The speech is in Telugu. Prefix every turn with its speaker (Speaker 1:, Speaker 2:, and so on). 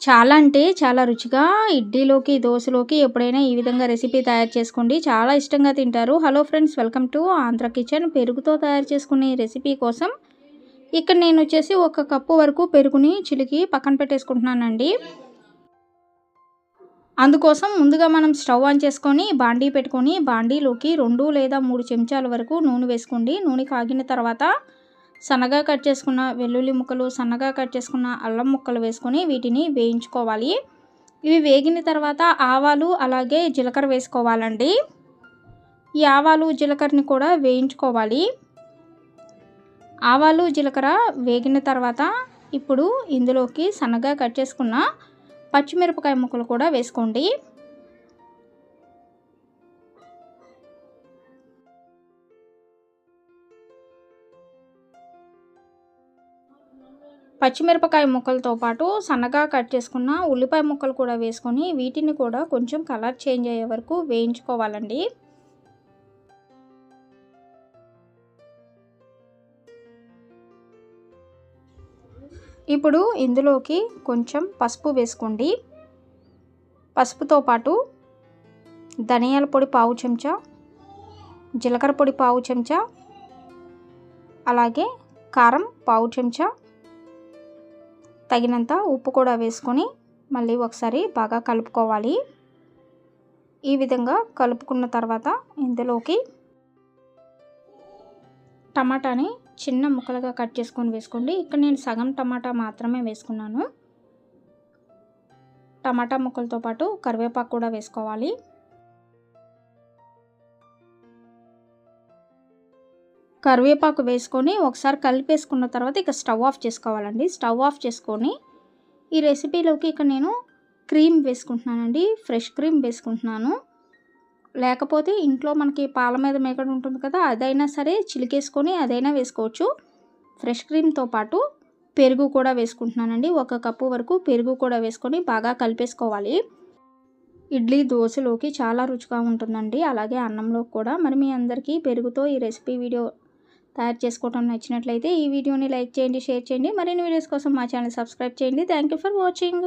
Speaker 1: చాలా అంటే చాలా రుచిగా ఇడ్లీలోకి దోశలోకి ఎప్పుడైనా ఈ విధంగా రెసిపీ తయారు చేసుకోండి. చాలా ఇష్టంగా తింటారు. Hello friends welcome to Andhra kitchen పెరుగుతో తయారు చేసుకునే రెసిపీ కోసం ఇక్కడ నేను వచ్చేసి ఒక కప్పు వరకు పెరుగుని చిలికి పక్కన పెట్టేసుకుంటున్నానండి. అందుకోసం ముందుగా మనం స్టవ్ ఆన్ చేసుకొని బాండీ పెట్టుకొని బాండీలోకి రెండు లేదా మూడు చెంచాల వరకు నూనె వేసుకోండి. నూనె కాగిన తర్వాత సన్నగా కట్ చేసుకున్న వెల్లుల్లి ముక్కలు సన్నగా కట్ చేసుకున్న అల్లం ముక్కలు వేసుకొని వీటిని వేయించుకోవాలి. ఇవి వేగిన తర్వాత ఆవాలు అలాగే జీలకర్ర వేసుకోవాలండి. ఈ ఆవాలు జీలకర్రని కూడా వేయించుకోవాలి. ఆవాలు జీలకర్ర వేగిన తర్వాత ఇప్పుడు ఇందులోకి సన్నగా కట్ చేసుకున్న పచ్చిమిరపకాయ ముక్కలు కూడా వేసుకోండి. పచ్చిమిరపకాయ ముక్కలతో పాటు సన్నగా కట్ చేసుకున్న ఉల్లిపాయ ముక్కలు కూడా వేసుకొని వీటిని కూడా కొంచెం కలర్ చేంజ్ అయ్యే వరకు వేయించుకోవాలండి. ఇప్పుడు ఇందులోకి కొంచెం పసుపు వేసుకోండి. పసుపుతో పాటు ధనియాల పొడి పావు చెంచా జీలకర్ర పొడి పావు చెంచా అలాగే కారం పావు చెంచా తగినంత ఉప్పు కూడా వేసుకొని మళ్ళీ ఒకసారి బాగా కలుపుకోవాలి. ఈ విధంగా కలుపుకున్న తర్వాత ఇందులోకి టమాటాని చిన్న ముక్కలుగా కట్ చేసుకొని వేసుకోండి. ఇక్కడ నేను సగం టమాటా మాత్రమే వేసుకున్నాను. టమాటా ముక్కలతో పాటు కరివేపాకు కూడా వేసుకోవాలి. కరివేపాకు వేసుకొని ఒకసారి కలిపేసుకున్న తర్వాత ఇక స్టవ్ ఆఫ్ చేసుకోవాలండి. స్టవ్ ఆఫ్ చేసుకొని ఈ రెసిపీలోకి ఇక నేను క్రీమ్ వేసుకుంటున్నానండి. ఫ్రెష్ క్రీమ్ వేసుకుంటున్నాను. లేకపోతే ఇంట్లో మనకి పాల మీద మేకడ ఉంటుంది కదా అదైనా సరే చిలికేసుకొని అదైనా వేసుకోవచ్చు. ఫ్రెష్ క్రీమ్తో పాటు పెరుగు కూడా వేసుకుంటున్నానండి. ఒక కప్పు వరకు పెరుగు కూడా వేసుకొని బాగా కలిపేసుకోవాలి. ఇడ్లీ దోశలోకి చాలా రుచిగా ఉంటుందండి. అలాగే అన్నంలో కూడా. మరి మీ అందరికీ పెరుగుతో ఈ రెసిపీ వీడియో తయారు చేసుకోవడం నచ్చినట్లయితే ఈ వీడియోని లైక్ చేయండి షేర్ చేయండి. మరిన్ని వీడియోస్ కోసం మా ఛానల్ సబ్స్క్రైబ్ చేయండి. Thank for watching.